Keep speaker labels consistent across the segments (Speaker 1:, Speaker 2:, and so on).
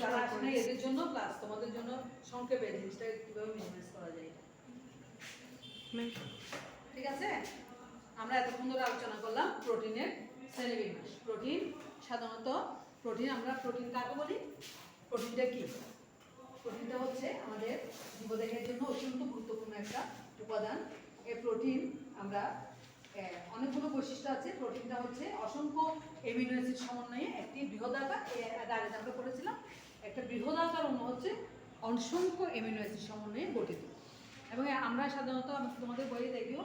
Speaker 1: যারা না, এদের জন্য প্লাস তোমাদের জন্য সংক্ষেপে জিনিসটা কীভাবে মিনিমাইজ করা যায়। ঠিক আছে? আমরা এতক্ষণ ধরে আলোচনা করলাম প্রোটিনের শ্রেণীবিন্যাস প্রোটিন সাধারণত, প্রোটিন আমরা প্রোটিন কাকে বলি? প্রোটিনটা কি? প্রোটিনটা হচ্ছে আমাদের জীবদেহের জন্য অত্যন্ত গুরুত্বপূর্ণ একটা উপাদান। এই প্রোটিন আমরা অনেকগুলো বৈশিষ্ট্য আছে। প্রোটিনটা হচ্ছে অসংখ্য এমিনো অ্যাসিড সমন্বয়ে একটি বৃহদাকার এর আগে আমরা করেছিলাম একটা বৃহদাকার অন্য হচ্ছে অসংখ্য এমিনো অ্যাসিড সমন্বয়ে গঠিত। এবং আমরা সাধারণত তোমাদের বইয়ে দেখিও,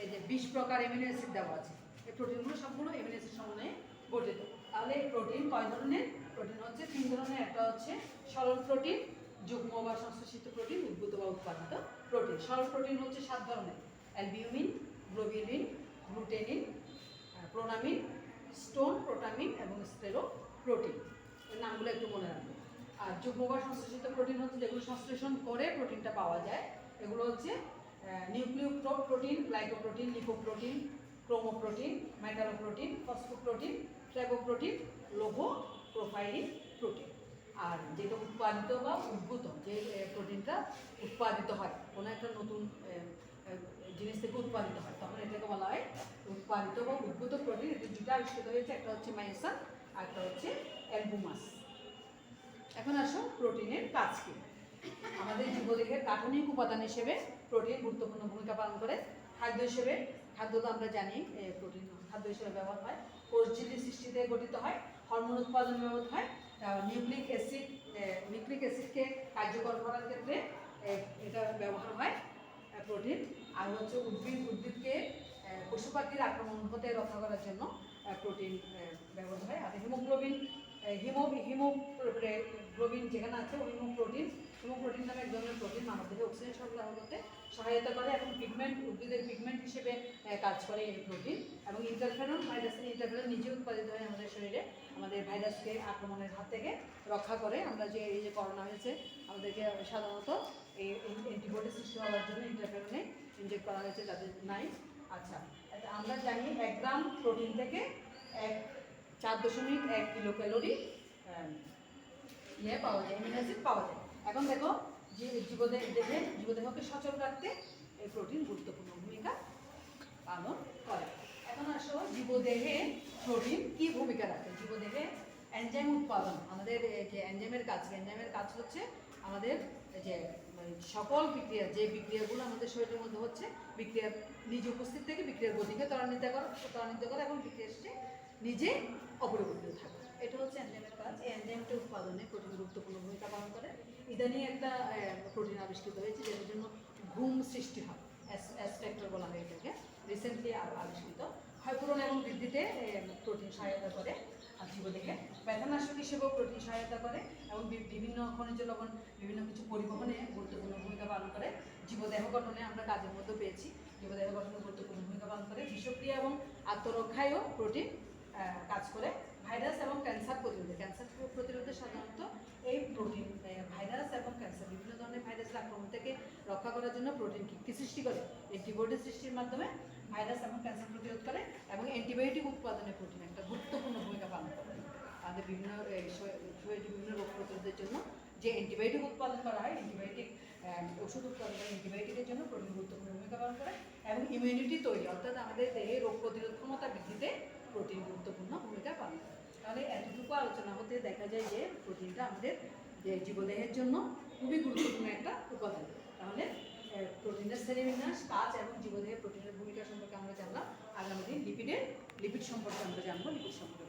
Speaker 1: এই যে বিশ প্রকার এমিনো অ্যাসিড দেওয়া আছে। এই প্রোটিনগুলো সবগুলো এমিনো অ্যাসিড সমন্বয়ে গঠিত। তাহলে এই প্রোটিন কয় ধরনের? প্রোটিন হচ্ছে তিন ধরনের। একটা হচ্ছে সরল প্রোটিন যুগ্ম বা সংশ্লেষিত প্রোটিন উদ্ভূত বা উৎপাদিত প্রোটিন সরল প্রোটিন হচ্ছে সাত ধরনের। Albumin globulin glutenin prolamin stone protamine এবং স্টেরো প্রোটিন এর নামগুলো একটু মনে রাখবে। আর যুগ্ম বা সংশ্লেষিত প্রোটিন হচ্ছে যেগুলো সংশ্লেষণ করে প্রোটিনটা পাওয়া যায়। এগুলো হচ্ছে nucleoprotein glycoprotein lipoprotein, chromoprotein metalloprotein phosphoprotein ট্রাইবোপ্রোটিন লৌহ প্রোফাইলিন প্রোটিন। আর যেটা উৎপাদিত বা উদ্ভূত, যে প্রোটিনটা উৎপাদিত হয়, কোনো একটা নতুন জিনিস থেকে উৎপাদিত হয়, তখন এটাকে বলা হয় উৎপাদিত বা উদ্ভূত প্রোটিন এটা দুটো আবিষ্কৃত হয়েছে, একটা হচ্ছে মাইসান আর একটা হচ্ছে অ্যালবুমাস। এখন আসো প্রোটিনের কাজ কি আমাদের জীবদেহের কাঠনিক উপাদান হিসেবে প্রোটিন গুরুত্বপূর্ণ ভূমিকা পালন করে। খাদ্য হিসেবে খাদ্য তো আমরা জানি প্রোটিন খাদ্য হিসেবে ব্যবহার হয়। কোষঝিল্লি সৃষ্টিতে গঠিত হয়, হরমোন উৎপাদন ব্যবহৃত হয়। নিউক্লিক অ্যাসিড নিউক্লিক অ্যাসিডকে কার্যকর করার ক্ষেত্রে এটা ব্যবহার হয় প্রোটিন। আর হচ্ছে উদ্ভিদ, উদ্ভিদকে পশু পাখির আক্রমণ হতে রক্ষা করার জন্য প্রোটিন ব্যবহার হয়। আর হিমোগ্লোবিন হিমো হিমোগ্লোবিন যেখানে আছে হিমোপ্রোটিন হিমোপ্রোটিন নামে এক ধরনের প্রোটিন মানবদেহে অক্সিজেন সরবরাহ করতে সহায়তা করে এবং পিগমেন্ট উদ্ভিদের পিগমেন্ট হিসেবে কাজ করে এই প্রোটিন এবং ইন্টারফেরন ভাইরাসের ইন্টারফেরন নিজে উৎপাদিত হয় আমাদের শরীরে। আমাদের ভাইরাসকে আক্রমণের হাত থেকে রক্ষা করে। আমরা যে, এই যে করোনা হয়েছে, আমাদেরকে সাধারণত এই অ্যান্টিবডি সৃষ্টি হওয়ার জন্য ইন্টারফেরনে ইনজেক্ট করা হয়েছে যাদের নাই। আচ্ছা এটা আমরা জানি এক গ্রাম প্রোটিন থেকে এক, চার দশমিক এক কিলো ক্যালোরি ইয়ে পাওয়া যায়, অ্যামিনো অ্যাসিড পাওয়া যায়। এখন দেখো, যে জীবদেহ, দেহে, জীবদেহকে সচল রাখতে এই প্রোটিন গুরুত্বপূর্ণ ভূমিকা পালন করে। এখন আসো, জীবদেহে প্রোটিন কি ভূমিকা রাখে? জীবদেহে এনজাইম উৎপাদন, আমাদের যে এনজাইমের কাজ এনজাইমের কাজ হচ্ছে আমাদের যে মানে সকল বিক্রিয়া, যে বিক্রিয়াগুলো আমাদের শরীরের মধ্যে হচ্ছে বিক্রিয়ার নিজ উপস্থিত থেকে বিক্রিয়ার গতিকে ত্বরান্বিত করে ত্বরান্বিত করে এবং বিক্রিয়া শেষে নিজে অপরিবর্তিত থাকে। এটা হচ্ছে এনজাইমের কাজ। এই এনজাইমটা উৎপাদনে প্রোটিন গুরুত্বপূর্ণ ভূমিকা পালন করে। ইদানিং একটা প্রোটিন আবিষ্কৃত হয়েছে যেটার জন্য ঘুম সৃষ্টি হয় অ্যাসপেক্টর বলা হয় এটাকে। রিসেন্টলি আবিষ্কৃত। ক্ষয়পূরণ এবং বৃদ্ধিতে প্রোটিন সহায়তা করে। আর জীবদেহে ব্যথানাশক হিসেবেও প্রোটিন সহায়তা করে এবং বিভিন্ন খনিজ লবণ, বিভিন্ন কিছু পরিবহনে গুরুত্বপূর্ণ ভূমিকা পালন করে। জীবদেহ গঠনে আমরা কাজের মধ্যে পেয়েছি। জীবদেহ গঠনে গুরুত্বপূর্ণ ভূমিকা পালন করে। বিষক্রিয়া এবং আত্মরক্ষায়ও প্রোটিন কাজ করে। ভাইরাস এবং ক্যান্সার প্রতিরোধে। ক্যান্সার প্রতিরোধে সাধারণত এই প্রোটিন ভাইরাস এবং ক্যান্সার বিভিন্ন ধরনের ভাইরাসের আক্রমণ থেকে রক্ষা করার জন্য প্রোটিন কি সৃষ্টি করে। অ্যান্টিবডি সৃষ্টির মাধ্যমে ভাইরাস এবং ক্যান্সার প্রতিরোধ করে এবং অ্যান্টিবায়োটিক উৎপাদনে প্রোটিন, একটা গুরুত্বপূর্ণ ভূমিকা পালন করে। আমাদের বিভিন্ন বিভিন্ন রোগ প্রতিরোধের জন্য যে অ্যান্টিবায়োটিক উৎপাদন করা হয়, অ্যান্টিবায়োটিক ওষুধ উৎপাদন করে অ্যান্টিবায়োটিকের জন্য প্রোটিন গুরুত্বপূর্ণ ভূমিকা পালন করে এবং ইমিউনিটি তৈরি, অর্থাৎ আমাদের দেহে রোগ প্রতিরোধ ক্ষমতা বৃদ্ধিতে প্রোটিন গুরুত্বপূর্ণ ভূমিকা পালন করে। তাহলে এতটুকু আলোচনা হতে দেখা যায় যে প্রোটিনটা আমাদের যে জীবদেহের জন্য খুবই গুরুত্বপূর্ণ একটা উপাদান। তাহলে প্রোটিনের শ্রেণীবিন্যাস কাজ এবং জীবদেহে প্রোটিনের ভূমিকা সম্পর্কে আমরা জানলাম। আগামী দিন লিপিডের, লিপিড সম্পর্কে আমরা জানব, লিপিড সম্পর্কে